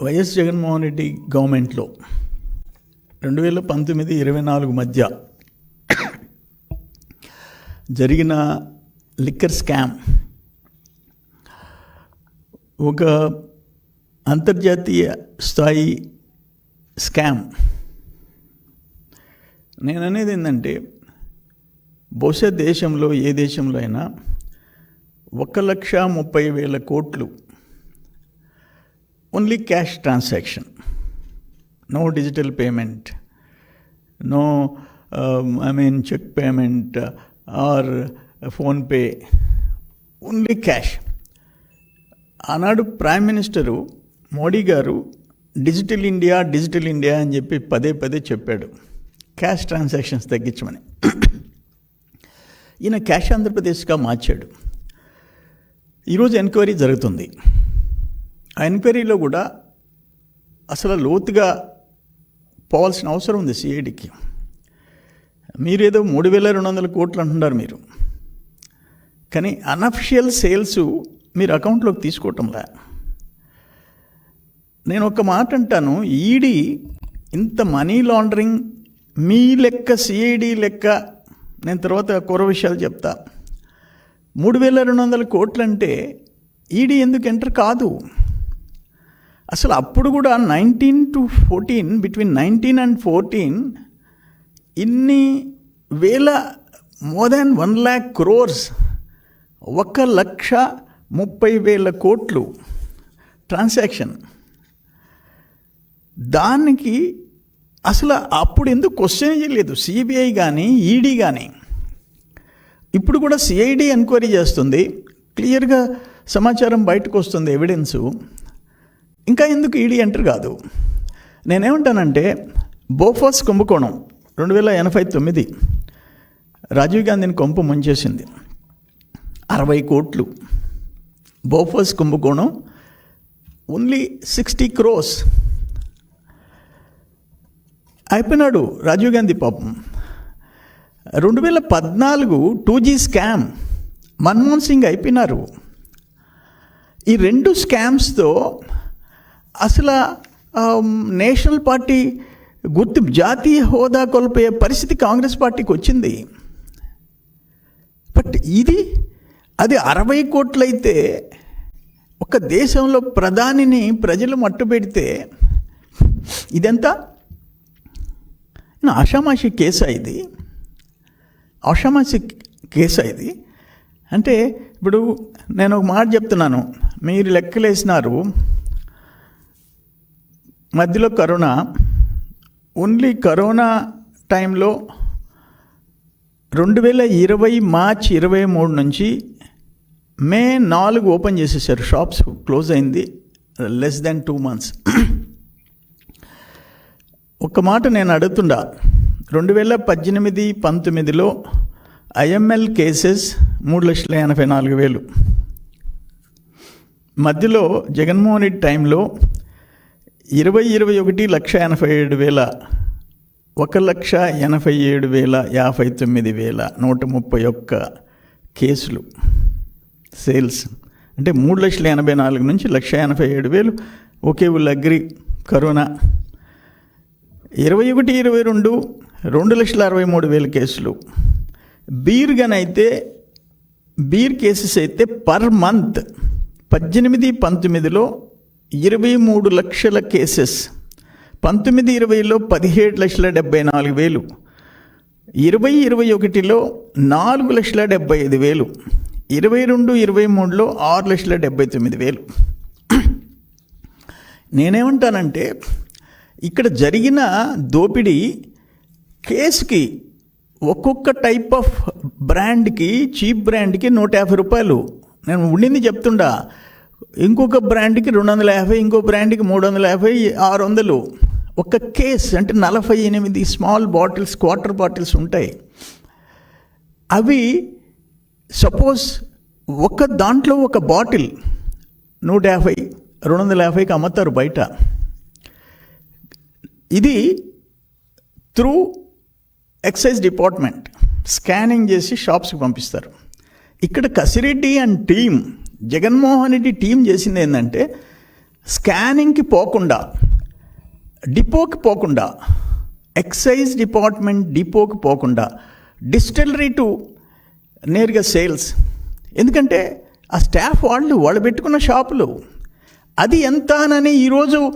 YS Jaganmohan Reddy గవర్నమెంట్లో రెండు వేల పంతొమ్మిది ఇరవై నాలుగు మధ్య జరిగిన లిక్కర్ స్కామ్ ఒక అంతర్జాతీయ స్థాయి స్కామ్. నేను అనేది ఏంటంటే బహుశా దేశంలో ఏ దేశంలో అయినా ఒక లక్ష ముప్పై వేల కోట్లు only cash transaction. No digital payment no um, I mean cheque payment or PhonePe only cash. ఆనాడు prime minister Modi garu digital India digital India అని చెప్పి పదే పదే చెప్పాడు. క్యాష్ ట్రాన్సాక్షన్స్ తగ్గించమని. ఈయన క్యాష్ ఆంధ్రప్రదేశ్గా మార్చాడు. ఈరోజు ఎంక్వైరీ జరుగుతుంది. ఆ ఎంక్వైరీలో కూడా అసలు లోతుగా పోవాల్సిన అవసరం ఉంది సిఐడికి మీరేదో మూడు వేల రెండు వందల కోట్లు అంటున్నారు మీరు. కానీ అనఫిషియల్ సేల్స్ మీరు అకౌంట్లోకి తీసుకోవటంలా నేను ఒక మాట అంటాను ఈడీ ఇంత మనీ లాండరింగ్ మీ లెక్క సిఐడి లెక్క నేను తర్వాత కూర విషయాలు చెప్తా. మూడు వేల రెండు వందల కోట్లు అంటే ఈడీ ఎందుకు ఎంటర్ కాదు? అసలు అప్పుడు కూడా nineteen to fourteen between nineteen and fourteen ఇన్ని వేల more than one lakh crores ఒక లక్ష ముప్పై వేల కోట్లు ట్రాన్సాక్షన్ దానికి అసలు అప్పుడు ఎందుకు క్వశ్చన్ చేయలేదు? సిబిఐ కానీ ఈడీ కానీ ఇప్పుడు కూడా సిఐడి ఎంక్వైరీ చేస్తుంది. క్లియర్గా సమాచారం బయటకు వస్తుంది ఎవిడెన్సు ఇంకా ఎందుకు ఈడీ ఎంటర్ కాదు? నేనేమంటానంటే బోఫాస్ కుంభకోణం రెండు వేల ఎనభై తొమ్మిది రాజీవ్ గాంధీని కొంపు ముంచేసింది. అరవై కోట్లు. బోఫాస్ కుంభకోణం ఓన్లీ సిక్స్టీ క్రోస్. అయిపోయినాడు రాజీవ్ గాంధీ పాపం. రెండు వేల పద్నాలుగు two G scam Manmohan Singh అయిపోయినారు. ఈ రెండు స్కామ్స్తో అసలు నేషనల్ పార్టీ గుర్తు జాతీయ హోదా కోల్పోయే పరిస్థితి కాంగ్రెస్ పార్టీకి వచ్చింది. బట్ ఇది అది అరవై కోట్లయితే ఒక దేశంలో ప్రధానిని ప్రజలు మట్టుపెడితే ఇదంతా? ఆషామాషి కేసా ఇది. ఆషామాషి కేసా ఇది. అంటే ఇప్పుడు నేను ఒక మాట చెప్తున్నాను. మీరు లెక్కలేసినారు. మధ్యలో కరోనా ఓన్లీ కరోనా టైంలో రెండు వేల ఇరవై మార్చ్ ఇరవై మూడు నుంచి మే నాలుగు ఓపెన్ చేసేసారు. షాప్స్ క్లోజ్ అయింది. Less than two months. ఒక మాట నేను అడుగుతుండా. రెండు వేల పద్దెనిమిది పంతొమ్మిదిలో ఐఎంఎల్ కేసెస్ మూడు లక్షల ఎనభై నాలుగు వేలు. మధ్యలో జగన్మోహన్ రెడ్డి టైంలో ఇరవై ఇరవై ఒకటి లక్ష ఎనభై ఏడు వేల ఒక లక్ష ఎనభై ఏడు వేల యాభై తొమ్మిది వేల నూట ముప్పై ఒక్క కేసులు సేల్స్. అంటే మూడు లక్షల ఎనభై నాలుగు నుంచి లక్ష ఎనభై ఏడు వేలు ఒకే ఊళ్ళు అగ్రి కరోనా. ఇరవై ఒకటి ఇరవై రెండు రెండు లక్షల అరవై మూడు వేల కేసులు. బీర్ గనైతే బీర్ కేసెస్ అయితే పర్ మంత్ పద్దెనిమిది పంతొమ్మిదిలో ఇరవై మూడు లక్షల కేసెస్ పంతొమ్మిది ఇరవైలో పదిహేడు లక్షల డెబ్బై నాలుగు వేలు ఇరవై ఇరవై ఒకటిలో నాలుగు లక్షల డెబ్బై ఐదు వేలు ఇరవై రెండు ఇరవై మూడులో ఆరు లక్షల డెబ్బై తొమ్మిది వేలు. నేనేమంటానంటే ఇక్కడ జరిగిన దోపిడీ కేసుకి ఒక్కొక్క టైప్ ఆఫ్ బ్రాండ్కి చీప్ బ్రాండ్కి నూట యాభై రూపాయలు. నేను ఉండింది చెప్తుండా ఇంకొక బ్రాండ్కి రెండు వందల యాభై ఇంకో బ్రాండ్కి మూడు వందల యాభై ఆరు వందలు ఒక కేస్ అంటే నలభై ఎనిమిది స్మాల్ బాటిల్స్ క్వార్టర్ బాటిల్స్ ఉంటాయి. అవి సపోజ్ ఒక దాంట్లో ఒక బాటిల్ నూట యాభై రెండు వందల యాభైకి అమ్ముతారు బయట. ఇది త్రూ ఎక్సైజ్ డిపార్ట్మెంట్ స్కానింగ్ చేసి షాప్స్కి పంపిస్తారు. ఇక్కడ Kasireddy and team Jaganmohan Reddy team చేసింది ఏంటంటే స్కానింగ్కి పోకుండా డిపోకి పోకుండా ఎక్సైజ్ డిపార్ట్మెంట్ డిపోకి పోకుండా డిస్టిలరీ టు నేరుగా సేల్స్. ఎందుకంటే ఆ స్టాఫ్ వాళ్ళు వాళ్ళు పెట్టుకున్న షాపులు. అది ఎంత అని ఈరోజు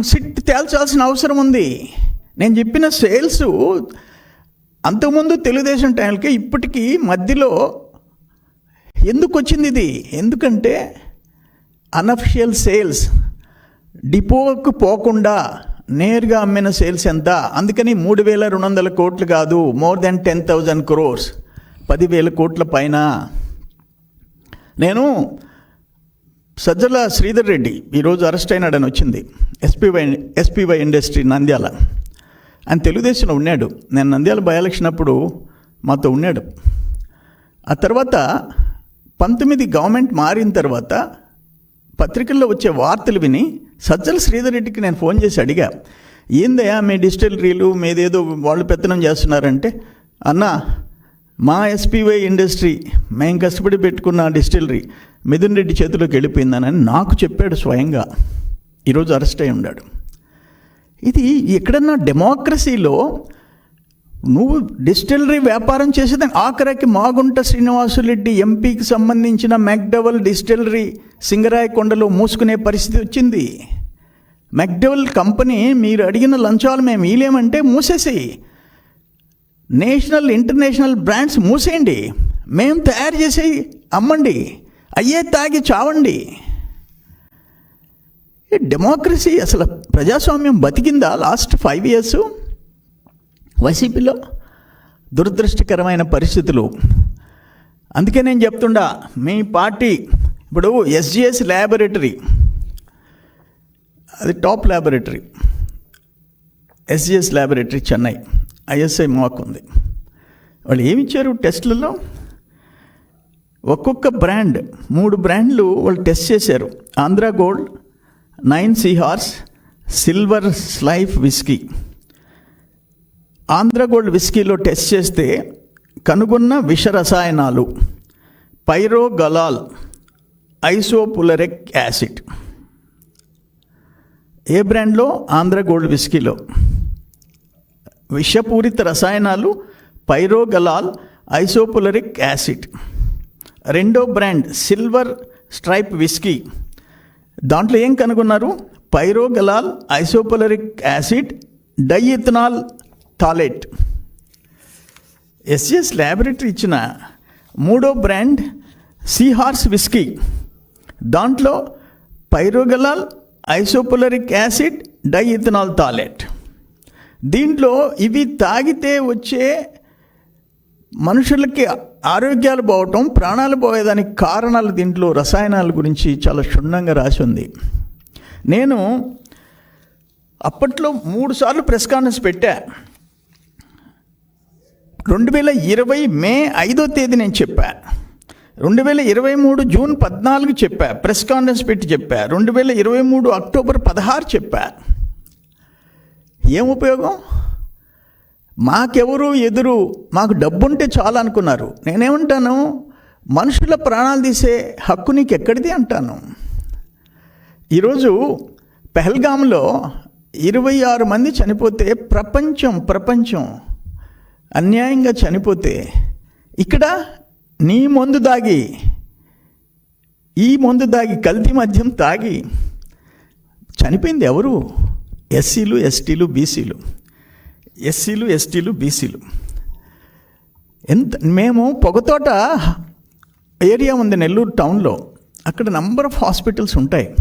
సిట్ తేల్చాల్సిన అవసరం ఉంది. నేను చెప్పిన సేల్స్ అంతకుముందు తెలుగుదేశం టైంకి ఇప్పటికీ మధ్యలో ఎందుకు వచ్చింది ఇది? ఎందుకంటే అనఫిషియల్ సేల్స్ డిపోకు పోకుండా నేరుగా అమ్మిన సేల్స్ ఎంత? అందుకని మూడు వేల రెండు వందల కోట్లు కాదు more than ten thousand crores. పదివేల కోట్ల పైన. నేను సజ్జల శ్రీధర్ రెడ్డి ఈరోజు అరెస్ట్ అయినాడని వచ్చింది. SPY SPY industry Nandyal. ఆయన తెలుగుదేశంలో ఉన్నాడు. నేను నంద్యాల బై ఎలక్షన్ అప్పుడు మాతో ఉన్నాడు. ఆ తర్వాత పంతొమ్మిది గవర్నమెంట్ మారిన తర్వాత పత్రికల్లో వచ్చే వార్తలు విని సజ్జల శ్రీధర్ రెడ్డికి నేను ఫోన్ చేసి అడిగా ఏందయ్యా మీ డిస్టిలరీలు మీదేదో వాళ్ళు పెత్తనం చేస్తున్నారంటే? అన్న మా ఎస్పీవై ఇండస్ట్రీ మేము కష్టపడి పెట్టుకున్న డిస్టిలరీ మిథున్ రెడ్డి చేతిలోకి వెళ్ళిపోయిందని నాకు చెప్పాడు స్వయంగా. ఈరోజు అరెస్ట్ అయి ఉన్నాడు. ఇది ఎక్కడన్నా డెమోక్రసీలో నువ్వు డిస్టిలరీ వ్యాపారం చేసేదాన్ని ఆఖరికి మాగుంట శ్రీనివాసులరెడ్డి ఎంపీకి సంబంధించిన మెక్డవల్ డిస్టిలరీ సింగరాయకొండలో మూసుకునే పరిస్థితి వచ్చింది. మెక్డవల్ కంపెనీ మీరు అడిగిన లంచాలు మేము ఇలేమంటే మూసేసి నేషనల్ ఇంటర్నేషనల్ బ్రాండ్స్ మూసేయండి. మేము తయారు చేసి అమ్మండి. అయ్యే తాగి చావండి. ఈ డెమోక్రసీ అసలు ప్రజాస్వామ్యం బతికిందా లాస్ట్ ఫైవ్ ఇయర్స్? వైసీపీలో దురదృష్టకరమైన పరిస్థితులు. అందుకే నేను చెప్తుండా మీ పార్టీ ఇప్పుడు ఎస్జిఎస్ ల్యాబొరేటరీ అది top laboratory SGS laboratory Chennai ISI mark ఉంది. వాళ్ళు ఏమిచ్చారు టెస్ట్లలో? ఒక్కొక్క బ్రాండ్ మూడు బ్రాండ్లు వాళ్ళు టెస్ట్ చేశారు. Andhra gold nine seahorse silver stripe whisky. Andhra gold విస్కీలో test చేస్తే కనుగొన్న విష రసాయనాలు పైరోగలాల్ ఐసోపులరిక్ యాసిడ్. ఏ బ్రాండ్లో? ఆంధ్ర గోల్డ్ విస్కీలో. విషపూరిత రసాయనాలు పైరోగలాల్ ఐసోపులరిక్ యాసిడ్. రెండో బ్రాండ్ సిల్వర్ స్ట్రైప్ విస్కీ. దాంట్లో ఏం కనుగొన్నారు? Pyrogallol ఐసోపులరిక్ acid diethyl phthalate SS laboratory ఇచ్చిన మూడో బ్రాండ్ సీహార్స్ విస్కీ దాంట్లో పైరోగలాల్ ఐసోపులరిక్ యాసిడ్ డైఇథనాల్ థాలెట్ దీంట్లో ఇవి తాగితే వచ్చే మనుషులకి ఆరోగ్యాలు పోవటం ప్రాణాలు పోయేదానికి కారణాలు దీంట్లో రసాయనాల గురించి చాలా క్షుణ్ణంగా రాసి ఉంది. నేను అప్పట్లో మూడు సార్లు ప్రెస్ కాన్ఫరెన్స్ పెట్టా. రెండు వేల ఇరవై మే ఐదో తేదీ నేను చెప్పా. రెండు వేల ఇరవై మూడు జూన్ పద్నాలుగు చెప్పా. ప్రెస్ కాన్ఫరెన్స్ పెట్టి చెప్పా. రెండు వేల ఇరవై మూడు అక్టోబర్ పదహారు చెప్పా. ఏం ఉపయోగం? మాకెవరు ఎదురు? మాకు డబ్బుంటే చాలు అనుకున్నారు. నేనేమంటాను? మనుషుల ప్రాణాలు తీసే హక్కు నీకు ఎక్కడిది అంటాను. ఈరోజు పెహల్గాంలో ఇరవై ఆరు మంది చనిపోతే ప్రపంచం ప్రపంచం అన్యాయంగా చనిపోతే ఇక్కడ నీ మందు దాగి ఈ మందు దాగి కల్తీ మద్యం తాగి చనిపోయింది ఎవరు? ఎస్సీలు ఎస్టీలు బీసీలు. ఎస్సీలు ఎస్టీలు బీసీలు. ఎంత మేము పొగతోట ఏరియా ఉంది నెల్లూరు టౌన్లో. అక్కడ నంబర్ ఆఫ్ హాస్పిటల్స్ ఉంటాయి.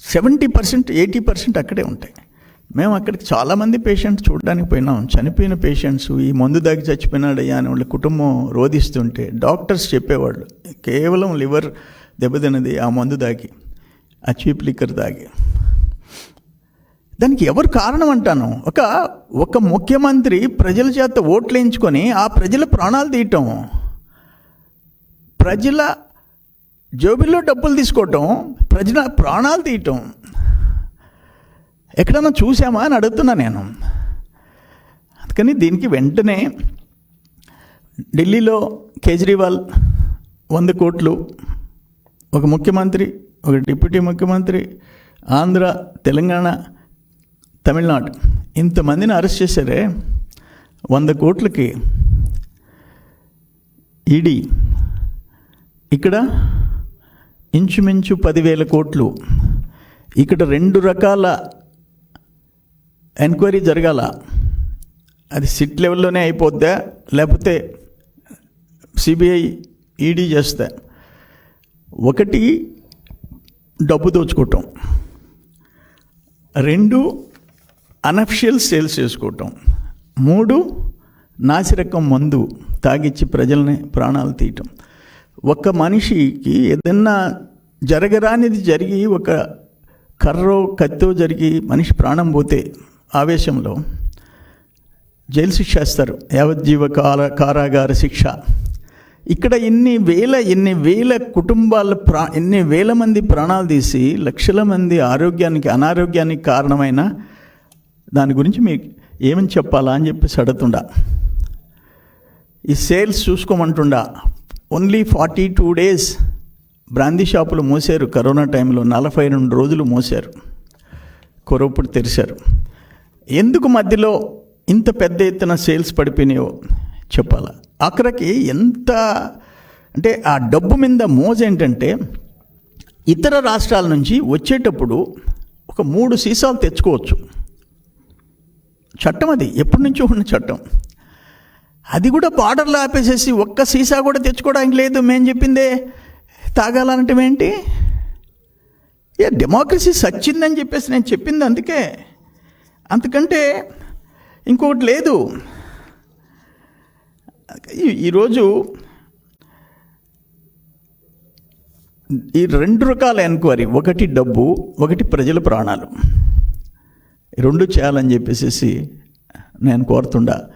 సెవెంటీ పర్సెంట్ ఎయిటీ పర్సెంట్ అక్కడే ఉంటాయి. మేము అక్కడికి చాలామంది పేషెంట్స్ చూడడానికి పోయినాం. చనిపోయిన పేషెంట్స్ ఈ మందు దాగి చచ్చిపోయినాడయ్యా అని వాళ్ళ కుటుంబం రోధిస్తుంటే డాక్టర్స్ చెప్పేవాళ్ళు కేవలం లివర్ దెబ్బతిన్నది ఆ మందు దాగి ఆ చీప్ లిక్కర్ దాగి దానికి ఎవరు కారణం అంటాను? ఒక ఒక ముఖ్యమంత్రి ప్రజల చేత ఓట్లు ఎంచుకొని ఆ ప్రజల ప్రాణాలు తీయటం ప్రజల జోబిల్లో డబ్బులు తీసుకోవటం ప్రజల ప్రాణాలు తీయటం. ఎక్కడన్నా చూసామా అని అడుగుతున్నా నేను. అందుకని దీనికి వెంటనే ఢిల్లీలో కేజ్రీవాల్ వంద కోట్లు ఒక ముఖ్యమంత్రి ఒక డిప్యూటీ ముఖ్యమంత్రి ఆంధ్ర తెలంగాణ తమిళనాడు ఇంతమందిని అరెస్ట్ చేశారే. వంద కోట్లకి ఈడీ ఇక్కడ ఇంచుమించు పదివేల కోట్లు. ఇక్కడ రెండు రకాల ఎంక్వైరీ జరగాల. అది సిట్ లెవెల్లోనే అయిపోద్దా? లేకపోతే సిబిఐ ఈడీ చేస్తా. ఒకటి డబ్బు దోచుకోవటం. రెండు అనఫిషియల్ సేల్స్ చేసుకోవటం. మూడు నాసిరకం మందు తాగిచ్చి ప్రజల్ని ప్రాణాలు తీయటం. ఒక మనిషికి ఏదన్నా జరగరానిది జరిగి ఒక కర్రో కత్తో జరిగి మనిషి ప్రాణం పోతే ఆవేశంలో జైలు శిక్ష ఇస్తారు యావజ్జీవ కార కారాగార శిక్ష. ఇక్కడ ఇన్ని వేల ఎన్ని వేల కుటుంబాల ప్రా ఎన్ని వేల మంది ప్రాణాలు తీసి లక్షల మంది ఆరోగ్యానికి అనారోగ్యానికి కారణమైన దాని గురించి మీకు ఏమని చెప్పాలా అని చెప్పేసి అడుగుతుండా. ఈ sales చూసుకోమంటుండా. Only forty two days brandy షాపులు మూసారు. కరోనా టైంలో నలభై రెండు రోజులు మూసారు. కొరప్పుడు తెరిచారు ఎందుకు మధ్యలో ఇంత పెద్ద ఎత్తున సేల్స్ పడిపోయినాయో చెప్పాలా? అక్కడికి ఎంత అంటే ఆ డబ్బు మీద మోజు ఏంటంటే ఇతర రాష్ట్రాల నుంచి వచ్చేటప్పుడు ఒక మూడు సీసాలు తెచ్చుకోవచ్చు. చట్టం అది ఎప్పటి నుంచో ఉన్న చట్టం. అది కూడా బార్డర్లో ఆపేసేసి ఒక్క సీసా కూడా తెచ్చుకోవడానికి లేదు మేము చెప్పిందే. తాగాలనటం ఏంటి? ఏ డెమోక్రసీ సచ్చిందని చెప్పేసి నేను చెప్పింది అందుకే. అంతకంటే ఇంకొకటి లేదు. ఈరోజు ఈ రెండు రకాల ఎంక్వైరీ ఒకటి డబ్బు ఒకటి ప్రజల ప్రాణాలు. రెండు చేయాలని చెప్పేసి నేను కోరుతుండా.